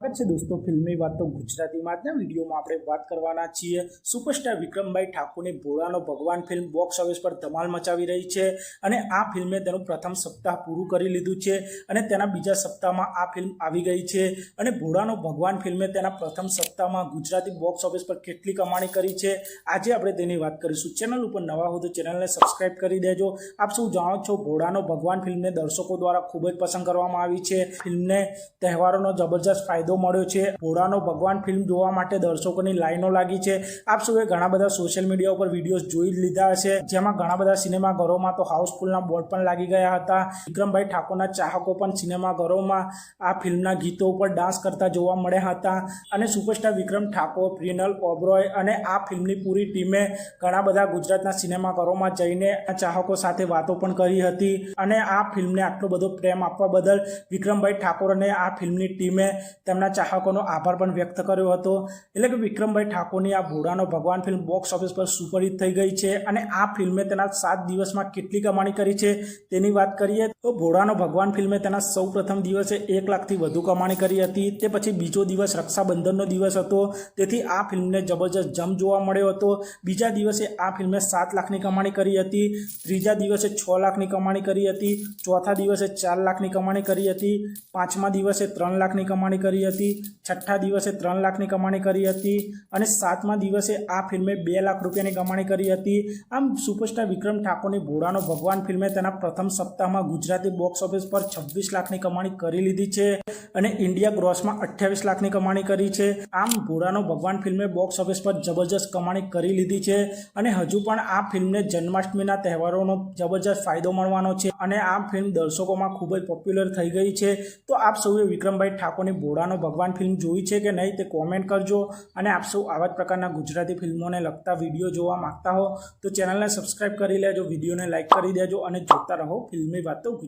સ્વાગત છે દોસ્તો, ફિલ્મી તો ગુજરાતીમાં આજના વિડીયોમાં આપણે વાત કરવાના છીએ સુપરસ્ટાર વિક્રમભાઈ ઠાકુરની ભોળાનો ભગવાન ફિલ્મ બોક્સ ઓફિસ પર ધમાલ મચાવી રહી છે અને આ ફિલ્મે તેનું પ્રથમ સપ્તાહ પૂરું કરી લીધું છે અને તેના બીજા સપ્તાહમાં આ ફિલ્મ આવી ગઈ છે અને ભોળાનો ભગવાન ફિલ્મે તેના પ્રથમ સપ્તાહમાં ગુજરાતી બોક્સ ઓફિસ પર કેટલી કમાણી કરી છે આજે આપણે તેની વાત કરીશું. ચેનલ ઉપર નવા હો તો ચેનલને સબસ્ક્રાઈબ કરી દેજો. આપ સૌ જાણો છો ભોળાનો ભગવાન ફિલ્મને દર્શકો દ્વારા ખૂબ જ પસંદ કરવામાં આવી છે. ફિલ્મને તહેવારોનો જબરજસ્ત ફાયદો મળ્યો છે. ભોળાનો ભગવાન ફિલ્મ જોવા માટે દર્શકોની લાઈનો લાગી છે. આપ સૌએ ઘણા બધા સોશિયલ મીડિયા ઉપર વિડીયોઝ જોઈ લીધા હશે. જેમાં ઘણા બધા સિનેમાઘરોમાં તો હાઉસફુલના બોર્ડ પણ લાગી ગયા હતા. વિક્રમભાઈ ઠાકોરના ચાહકો પણ સિનેમાઘરોમાં આ ફિલ્મના ગીતો ઉપર ડાન્સ કરતા જોવા મળ્યા હતા. અને સુપરસ્ટાર વિક્રમ ઠાકોર પ્રિનલ ઓબ્રોય અને આ ફિલ્મની પૂરી ટીમે ઘણા બધા ગુજરાતના સિનેમાઘરોમાં જઈને આ ચાહકો સાથે વાતો પણ કરી હતી. અને આ ફિલ્મને આટલો બધો પ્રેમ આપવા બદલ વિક્રમભાઈ ઠાકોર અને આ ફિલ્મની ટીમે તેમના ચાહકોનો આભાર પણ વ્યક્ત કર્યો હતો. એટલે કે વિક્રમભાઈ ઠાકોરની આ ભોળાનો ભગવાન ફિલ્મ બોક્સ ઓફિસ પર સુપરહિટ થઈ ગઈ છે અને આ ફિલ્મે તેના સાત દિવસમાં કેટલી કમાણી કરી છે તેની વાત કરીએ તો ભોળાનો ભગવાન ફિલ્મે તેના સૌ દિવસે એક લાખથી વધુ કમાણી કરી હતી. તે પછી બીજો દિવસ રક્ષાબંધનનો દિવસ હતો. તેથી આ ફિલ્મને જબરજસ્ત જમ જોવા મળ્યો હતો. બીજા દિવસે આ ફિલ્મે સાત લાખની કમાણી કરી હતી. ત્રીજા દિવસે છ લાખની કમાણી કરી હતી. ચોથા દિવસે ચાર લાખની કમાણી કરી હતી. પાંચમા દિવસે ત્રણ લાખની કમાણી કરી હતી છઠ્ઠા દિવસે ત્રણ લાખની કમાણી કરી હતી અને સાતમા દિવસે આ ફિલ્મે બે લાખ રૂપિયાની કમાણી કરી હતી. આમ સુપરસ્ટાર વિક્રમ ઠાકોરની ભોળાનો ભગવાન ફિલ્મે તેના પ્રથમ સપ્તાહમાં ગુજરાતી બોક્સ ઓફિસ પર છવ્વીસ લાખની કમાણી કરી લીધી છે અને ઇન્ડિયા ગ્રોસમાં અઠ્યાવીસ લાખની કમાણી કરી છે. આમ ભોળાનો ભગવાન ફિલ્મે બોક્સ ઓફિસ પર જબરજસ્ત કમાણી કરી લીધી છે અને હજુ પણ આ ફિલ્મને જન્માષ્ટમીના તહેવારોનો જબરજસ્ત ફાયદો મળવાનો છે અને આ ફિલ્મ દર્શકોમાં ખૂબ જ પોપ્યુલર થઈ ગઈ છે. તો આપ સૌએ વિક્રમભાઈ ઠાકોરની ભોળાનો ભગવાન ફિલ્મ જોઈ છે કે નહીં તે કોમેન્ટ કરજો અને આપ સૌ આવા જ પ્રકારના ગુજરાતી ફિલ્મોને લગતા વીડિયો જોવા માંગતા હો તો ચેનલને સબસ્ક્રાઇબ કરી લેજો વિડીયોને લાઇક કરી દેજો અને જોતા રહો ફિલ્મી વાતો